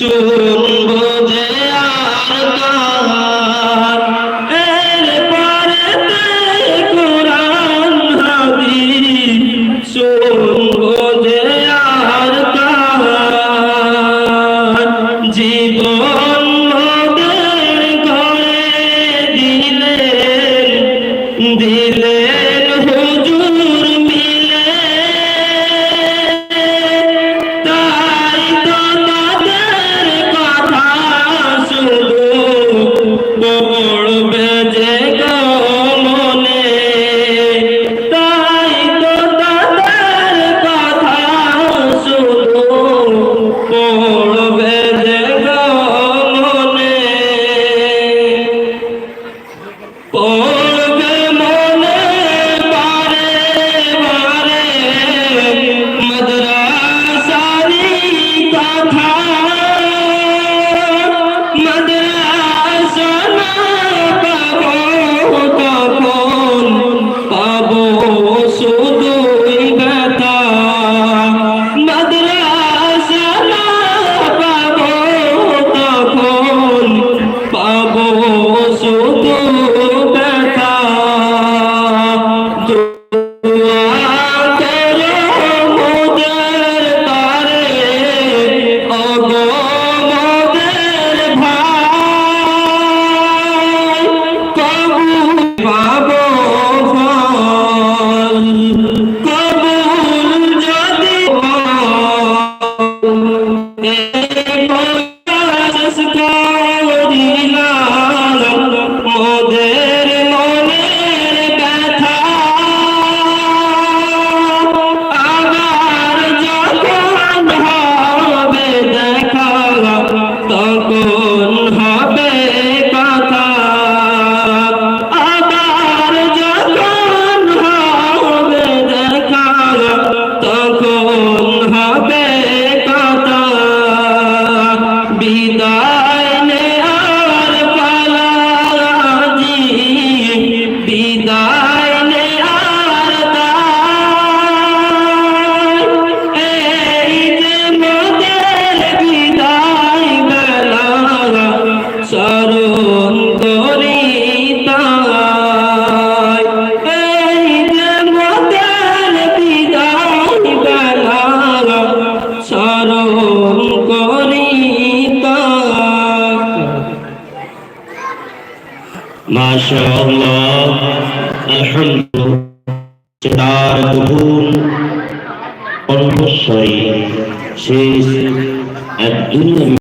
শুনব যে আর এর পারেতে কোরআন হাদিস শুনব যে আর দিয়ে ما شاء الله الحمد চেতার কঠোর কণ্ঠস্বরে শেষ এক দুনিয়া